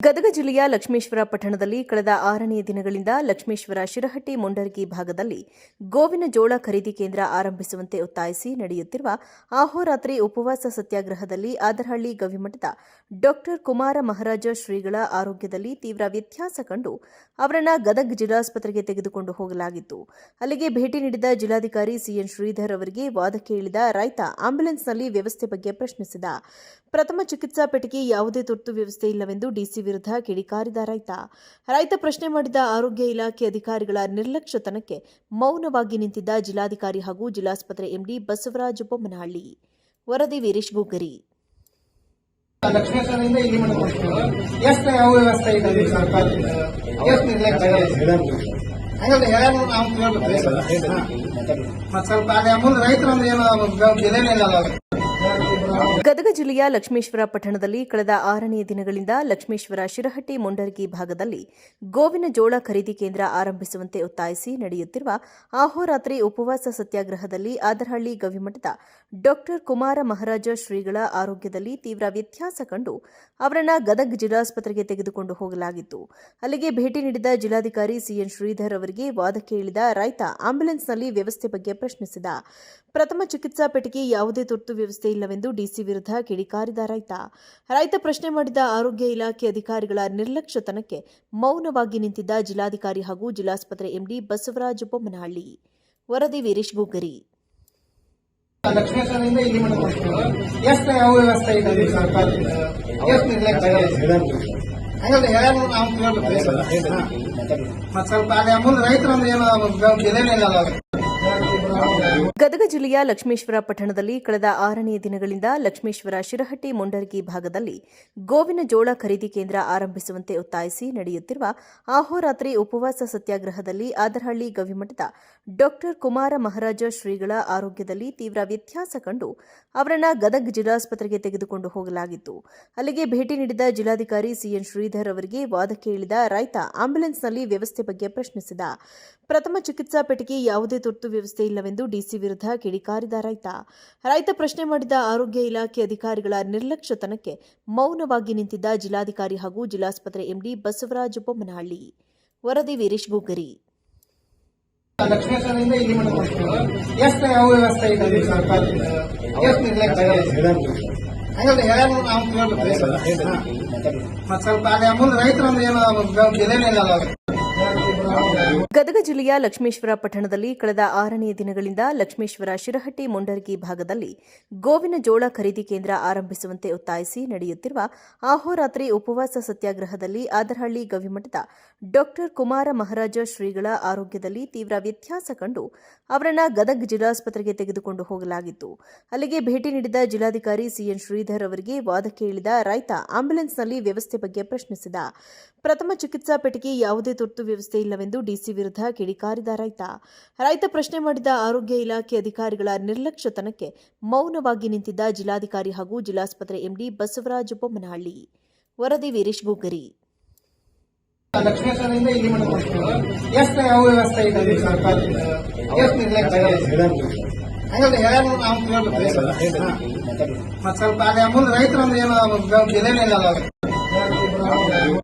ಗದಗ ಜಿಲ್ಲೆಯ ಲಕ್ಷ್ಮೇಶ್ವರ ಪಟ್ಟಣದಲ್ಲಿ ಕಳೆದ ಆರನೇ ದಿನಗಳಿಂದ ಲಕ್ಷ್ಮೇಶ್ವರ ಶಿರಹಟ್ಟಿ ಮುಂಡರ್ಗಿ ಭಾಗದಲ್ಲಿ ಗೋವಿನ ಜೋಳ ಖರೀದಿ ಕೇಂದ್ರ ಆರಂಭಿಸುವಂತೆ ಒತ್ತಾಯಿಸಿ ನಡೆಯುತ್ತಿರುವ ಆಹೋರಾತ್ರಿ ಉಪವಾಸ ಸತ್ಯಾಗ್ರಹದಲ್ಲಿ ಆದರಹಳ್ಳಿ ಗವಿಮಠದ ಡಾಕ್ಟರ್ ಕುಮಾರ ಮಹಾರಾಜ ಶ್ರೀಗಳ ಆರೋಗ್ಯದಲ್ಲಿ ತೀವ್ರ ವ್ಯತ್ಯಾಸ ಕಂಡು ಅವರನ್ನು ಗದಗ ಜಿಲ್ಲಾಸ್ಪತ್ರೆಗೆ ತೆಗೆದುಕೊಂಡು ಹೋಗಲಾಗಿತ್ತು. ಅಲ್ಲಿಗೆ ಭೇಟಿ ನೀಡಿದ ಜಿಲ್ಲಾಧಿಕಾರಿ ಸಿಎನ್ ಶ್ರೀಧರ್ ಅವರಿಗೆ ವಾದಕ್ಕೆ ಇಳಿದ ರೈತ ಆಂಬ್ಯುಲೆನ್ಸ್ನಲ್ಲಿ ವ್ಯವಸ್ಥೆ ಬಗ್ಗೆ ಪ್ರಶ್ನಿಸಿದ ಪ್ರಥಮ ಚಿಕಿತ್ಸಾ ಪೆಟ್ಟಿಗೆ ಯಾವುದೇ ತುರ್ತು ವ್ಯವಸ್ಥೆ ಇಲ್ಲವೆಂದು ಡಿಸಿ ವಿರುದ್ಧ ಕಿಡಿಕಾರಿದ ರೈತ. ರೈತ ಪ್ರಶ್ನೆ ಮಾಡಿದ ಆರೋಗ್ಯ ಇಲಾಖೆ ಅಧಿಕಾರಿಗಳ ನಿರ್ಲಕ್ಷ್ಯತನಕ್ಕೆ ಮೌನವಾಗಿ ನಿಂತಿದ್ದ ಜಿಲ್ಲಾಧಿಕಾರಿ ಹಾಗೂ ಜಿಲ್ಲಾಸ್ಪತ್ರೆ ಎಂಡಿ ಬಸವರಾಜ ಬೊಮ್ಮನಹಳ್ಳಿ. ವರದಿ ವೀರೇಶ್ ಮತ್ತೆ ಸ್ವಲ್ಪ ಅದೇ ಮುಂದೆ ರೈತರು ಅಂದ್ರೆ ಏನು ಬೆಲೆನೇ ಇಲ್ಲ ಗದಗ ಜಿಲ್ಲೆಯ ಲಕ್ಷ್ಮೇಶ್ವರ ಪಟ್ಟಣದಲ್ಲಿ ಕಳೆದ ಆರನೇ ದಿನಗಳಿಂದ ಲಕ್ಷ್ಮೇಶ್ವರ ಶಿರಹಟ್ಟಿ ಮುಂಡರ್ಗಿ ಭಾಗದಲ್ಲಿ ಗೋವಿನ ಜೋಳ ಖರೀದಿ ಕೇಂದ್ರ ಆರಂಭಿಸುವಂತೆ ಒತ್ತಾಯಿಸಿ ನಡೆಯುತ್ತಿರುವ ಆಹೋರಾತ್ರಿ ಉಪವಾಸ ಸತ್ಯಾಗ್ರಹದಲ್ಲಿ ಆದರಹಳ್ಳಿ ಗವಿಮಠದ ಡಾಕ್ಟರ್ ಕುಮಾರ ಮಹಾರಾಜ ಶ್ರೀಗಳ ಆರೋಗ್ಯದಲ್ಲಿ ತೀವ್ರ ವ್ಯತ್ಯಾಸ ಕಂಡು ಅವರನ್ನು ಗದಗ ಜಿಲ್ಲಾಸ್ಪತ್ರೆಗೆ ತೆಗೆದುಕೊಂಡು ಹೋಗಲಾಗಿತ್ತು. ಅಲ್ಲಿಗೆ ಭೇಟಿ ನೀಡಿದ ಜಿಲ್ಲಾಧಿಕಾರಿ ಸಿಎನ್ ಶ್ರೀಧರ್ ಅವರಿಗೆ ವಾದ ಕೇಳಿದ ರೈತ ಆಂಬ್ಯುಲೆನ್ಸ್ನಲ್ಲಿ ವ್ಯವಸ್ಥೆ ಬಗ್ಗೆ ಪ್ರಶ್ನಿಸಿದ, ಪ್ರಥಮ ಚಿಕಿತ್ಸಾ ಪೆಟ್ಟಿಗೆ ಯಾವುದೇ ತುರ್ತು ವ್ಯವಸ್ಥೆ ಇಲ್ಲವೆಂದು ಡಿಸಿ ವಿರುದ್ಧ ಕಿಡಿಕಾರಿದ ರೈತ. ರೈತ ಪ್ರಶ್ನೆ ಮಾಡಿದ ಆರೋಗ್ಯ ಇಲಾಖೆ ಅಧಿಕಾರಿಗಳ ನಿರ್ಲಕ್ಷ್ಯತನಕ್ಕೆ ಮೌನವಾಗಿ ನಿಂತಿದ್ದ ಜಿಲ್ಲಾಧಿಕಾರಿ ಹಾಗೂ ಜಿಲ್ಲಾಸ್ಪತ್ರೆ ಎಂಡಿ ಬಸವರಾಜ ಬೊಮ್ಮನಹಳ್ಳಿ. ವರದಿ ವೀರೇಶ್ ಗುಗ್ಗರಿ. ಲಕ್ಷ್ಮೇಶ್ವರದಿಂದ ಇಲ್ಲಿ ಎಷ್ಟು ಯಾವ ವ್ಯವಸ್ಥೆ ಇದೆ ಸರ್ಕಾರದಿಂದ ಎಷ್ಟು ನಿರ್ಲಕ್ಷ್ಯ ಇದೆ? ಹಂಗಲ್ಲ ಯಾರು ನಾವು ಕೇಳ್ಬೇಕು. ಮತ್ತೆ ಸ್ವಲ್ಪ ಅದೇ ಅಮೂಲ್ ರೈತರು ಅಂದ್ರೆ ಏನು ಬೆಲೆನೇ ಇಲ್ಲ ಅಲ್ಲ ಗದಗ ಜಿಲ್ಲೆಯ ಲಕ್ಷ್ಮೇಶ್ವರ ಪಟ್ಟಣದಲ್ಲಿ ಕಳೆದ ಆರನೇ ದಿನಗಳಿಂದ ಲಕ್ಷ್ಮೇಶ್ವರ ಶಿರಹಟ್ಟಿ ಮುಂಡರ್ಗಿ ಭಾಗದಲ್ಲಿ ಗೋವಿನ ಜೋಳ ಖರೀದಿ ಕೇಂದ್ರ ಆರಂಭಿಸುವಂತೆ ಒತ್ತಾಯಿಸಿ ನಡೆಯುತ್ತಿರುವ ಆಹೋರಾತ್ರಿ ಉಪವಾಸ ಸತ್ಯಾಗ್ರಹದಲ್ಲಿ ಆದರಹಳ್ಳಿ ಗವಿಮಠದ ಡಾಕ್ಟರ್ ಕುಮಾರ ಮಹಾರಾಜ ಶ್ರೀಗಳ ಆರೋಗ್ಯದಲ್ಲಿ ತೀವ್ರ ವ್ಯತ್ಯಾಸ ಕಂಡು ಅವರನ್ನು ಗದಗ ಜಿಲ್ಲಾಸ್ಪತ್ರೆಗೆ ತೆಗೆದುಕೊಂಡು ಹೋಗಲಾಗಿತ್ತು. ಅಲ್ಲಿಗೆ ಭೇಟಿ ನೀಡಿದ ಜಿಲ್ಲಾಧಿಕಾರಿ ಸಿಎನ್ ಶ್ರೀಧರ್ ಅವರಿಗೆ ವಾದಕ್ಕೆ ಇಳಿದ ರೈತ ಆಂಬ್ಯುಲೆನ್ಸ್ನಲ್ಲಿ ವ್ಯವಸ್ಥೆ ಬಗ್ಗೆ ಪ್ರಶ್ನಿಸಿದ, ಪ್ರಥಮ ಚಿಕಿತ್ಸಾ ಪೆಟ್ಟಿಗೆ ಯಾವುದೇ ತುರ್ತು ವ್ಯವಸ್ಥೆ ಇಲ್ಲವೆಂದು ಡಿಸಿ ವಿರುದ್ಧ ಕಿಡಿಕಾರಿದ ರೈತ ರೈತ ಪ್ರಶ್ನೆ ಮಾಡಿದ ಆರೋಗ್ಯ ಇಲಾಖೆ ಅಧಿಕಾರಿಗಳ ನಿರ್ಲಕ್ಷ್ಯತನಕ್ಕೆ ಮೌನವಾಗಿ ನಿಂತಿದ್ದ ಜಿಲ್ಲಾಧಿಕಾರಿ ಹಾಗೂ ಜಿಲ್ಲಾಸ್ಪತ್ರೆ ಎಂಡಿ ಬಸವರಾಜ ಬೊಮ್ಮನಹಳ್ಳಿ. ವರದಿ ವೀರೇಶ್ ಗುಗ್ಗರಿ. ಇಲ್ಲಿ ಎಷ್ಟು ವ್ಯವಸ್ಥೆ ಇದೆ ಅಲ್ಲಿ ಸರ್ಕಾರದಿಂದ? ಎಷ್ಟು ನಿರ್ಲಕ್ಷ್ಯ ಇದೆ? ಹಂಗಲ್ಲ ಯಾರು ನಾವು ಕೇಳ್ಬೇಕು? ಮತ್ತೆ ಸ್ವಲ್ಪ ಅದೇ ಮುಂದೆ ರೈತರು ಅಂದ್ರೆ ಏನು ಬೆಲೆನೇ ಇಲ್ಲ ಗದಗ ಜಿಲ್ಲೆಯ ಲಕ್ಷ್ಮೇಶ್ವರ ಪಟ್ಟಣದಲ್ಲಿ ಕಳೆದ ಆರನೇ ದಿನಗಳಿಂದ ಲಕ್ಷ್ಮೇಶ್ವರ ಶಿರಹಟ್ಟಿ ಮುಂಡರ್ಗಿ ಭಾಗದಲ್ಲಿ ಗೋವಿನ ಜೋಳ ಖರೀದಿ ಕೇಂದ್ರ ಆರಂಭಿಸುವಂತೆ ಒತ್ತಾಯಿಸಿ ನಡೆಯುತ್ತಿರುವ ಆಹೋರಾತ್ರಿ ಉಪವಾಸ ಸತ್ಯಾಗ್ರಹದಲ್ಲಿ ಆದರಹಳ್ಳಿ ಗವಿಮಠದ ಡಾಕ್ಟರ್ ಕುಮಾರ ಮಹಾರಾಜ ಶ್ರೀಗಳ ಆರೋಗ್ಯದಲ್ಲಿ ತೀವ್ರ ವ್ಯತ್ಯಾಸ ಕಂಡು ಅವರನ್ನು ಗದಗ ಜಿಲ್ಲಾಸ್ಪತ್ರೆಗೆ ತೆಗೆದುಕೊಂಡು ಹೋಗಲಾಗಿತ್ತು. ಅಲ್ಲಿಗೆ ಭೇಟಿ ನೀಡಿದ ಜಿಲ್ಲಾಧಿಕಾರಿ ಸಿಎನ್ ಶ್ರೀಧರ್ ಅವರಿಗೆ ವಾದ ಕೇಳಿದ ರೈತ ಆಂಬ್ಯುಲೆನ್ಸ್ನಲ್ಲಿ ವ್ಯವಸ್ಥೆ ಬಗ್ಗೆ ಪ್ರಶ್ನಿಸಿದ. ಪ್ರಥಮ ಚಿಕಿತ್ಸಾ ಪೆಟ್ಟಿಗೆ ಯಾವುದೇ ತುರ್ತು ವ್ಯವಸ್ಥೆ ಇಲ್ಲವೆಂದು ಡಿಸಿ ವಿರುದ್ಧ ಕಿಡಿಕಾರಿದ ರೈತ. ರೈತ ಪ್ರಶ್ನೆ ಮಾಡಿದ ಆರೋಗ್ಯ ಇಲಾಖೆ ಅಧಿಕಾರಿಗಳ ನಿರ್ಲಕ್ಷ್ಯತನಕ್ಕೆ ಮೌನವಾಗಿ ನಿಂತಿದ್ದ ಜಿಲ್ಲಾಧಿಕಾರಿ ಹಾಗೂ ಜಿಲ್ಲಾಸ್ಪತ್ರೆ ಎಂಡಿ ಬಸವರಾಜ ಬೊಮ್ಮನಹಳ್ಳಿ. ವರದಿ ವೀರೇಶ್ ಮತ್ತೆ ಸ್ವಲ್ಪ ಅದೇ ಮುಂದೆ ರೈತರು ಅಂದ್ರೆ ಏನು ಬೆಲೆನೇ ಇಲ್ಲ